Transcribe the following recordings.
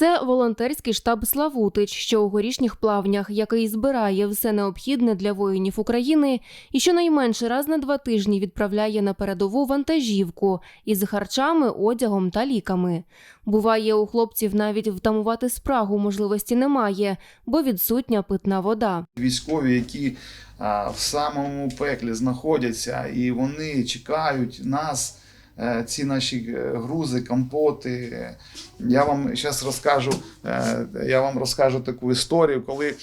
Це волонтерський штаб Славутич, що у горішніх плавнях, який збирає все необхідне для воїнів України і щонайменше раз на два тижні відправляє на передову вантажівку із харчами, одягом та ліками. Буває, у хлопців навіть втамувати спрагу можливості немає, бо відсутня питна вода. Військові, які в самому пеклі знаходяться, і вони чекають нас. Е, Ці наші е, грузи, компоти. Я вам зараз розкажу, е, я вам розкажу таку історію, коли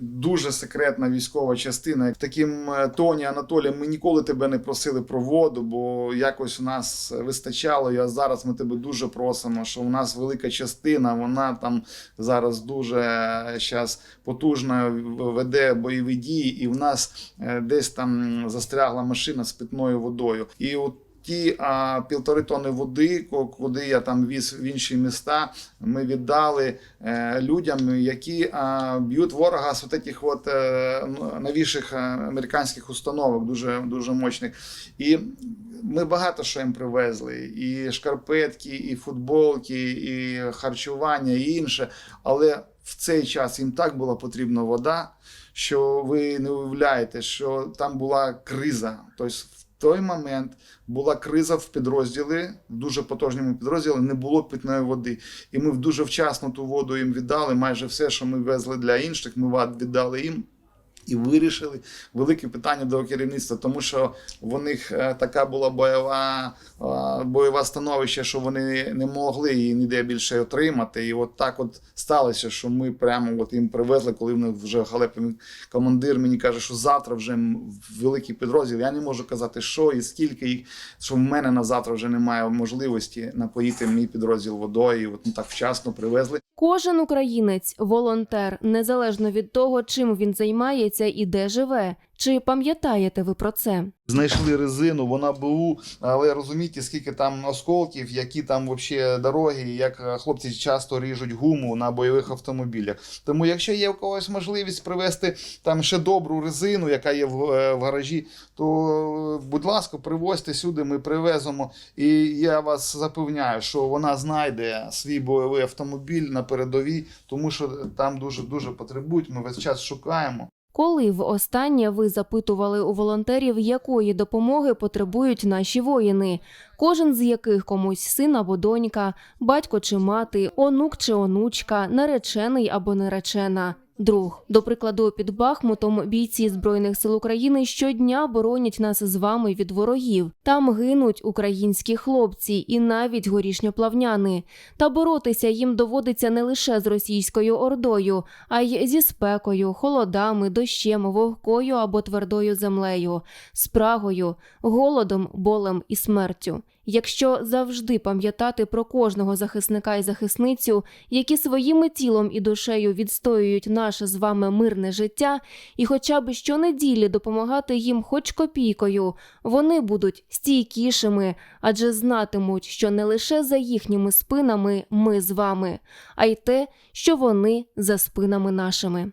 дуже секретна військова частина. В таким тоні Анатолій, ми ніколи тебе не просили про воду, бо якось у нас вистачало. А зараз ми тебе дуже просимо, що у нас велика частина, вона там зараз дуже зараз потужно веде бойові дії, і в нас десь там застрягла машина з питною водою. І от ті а, півтори тони води, куди я там віз в інші міста, ми віддали е, людям, які а, б'ють ворога з таких от е, ну, новіших е, американських установок, дуже дуже мощних. І ми багато що їм привезли: і шкарпетки, і футболки, і харчування, і інше. Але в цей час їм так була потрібна вода, що ви не уявляєте, що там була криза. Тобто той момент була криза в підрозділі, в дуже потужному підрозділі, не було питної води. І ми дуже вчасно ту воду їм віддали. Майже все, що ми везли для інших, ми віддали їм. І вирішили велике питання до керівництва, тому що в них е, така була бойова, е, бойове становище, що вони не могли її ніде більше отримати. І от так от сталося, що ми прямо от їм привезли, коли в них вже халепний командир мені каже, що завтра вже великий підрозділ. Я не можу казати, що і скільки їх, що в мене на завтра вже немає можливості напоїти мій підрозділ водою. І от так вчасно привезли. Кожен українець волонтер, незалежно від того, чим він займається і де живе. Чи пам'ятаєте ви про це? Знайшли резину, вона БУ, але розумієте, скільки там осколків, які там вообще дороги, як е, хлопці часто ріжуть гуму на бойових автомобілях. Тому, якщо є у когось можливість привезти там ще добру резину, яка є в, е, в гаражі, то е, будь ласка, привозьте сюди, ми привеземо. І я вас запевняю, що вона знайде свій бойовий автомобіль на передовій, тому що там дуже дуже потребують. Ми весь час шукаємо. Коли востаннє ви запитували у волонтерів, якої допомоги потребують наші воїни, кожен з яких комусь син або донька, батько чи мати, онук чи онучка, наречений або наречена. Друг, до прикладу, під Бахмутом бійці збройних сил України щодня боронять нас з вами від ворогів. Там гинуть українські хлопці і навіть горішньоплавняни. Та боротися їм доводиться не лише з російською ордою, а й зі спекою, холодами, дощем, вогкою або твердою землею, спрагою, голодом, болем і смертю. Якщо завжди пам'ятати про кожного захисника і захисницю, які своїми тілом і душею відстоюють наше з вами мирне життя, і хоча б щонеділі допомагати їм хоч копійкою, вони будуть стійкішими, адже знатимуть, що не лише за їхніми спинами ми з вами, а й те, що вони за спинами нашими.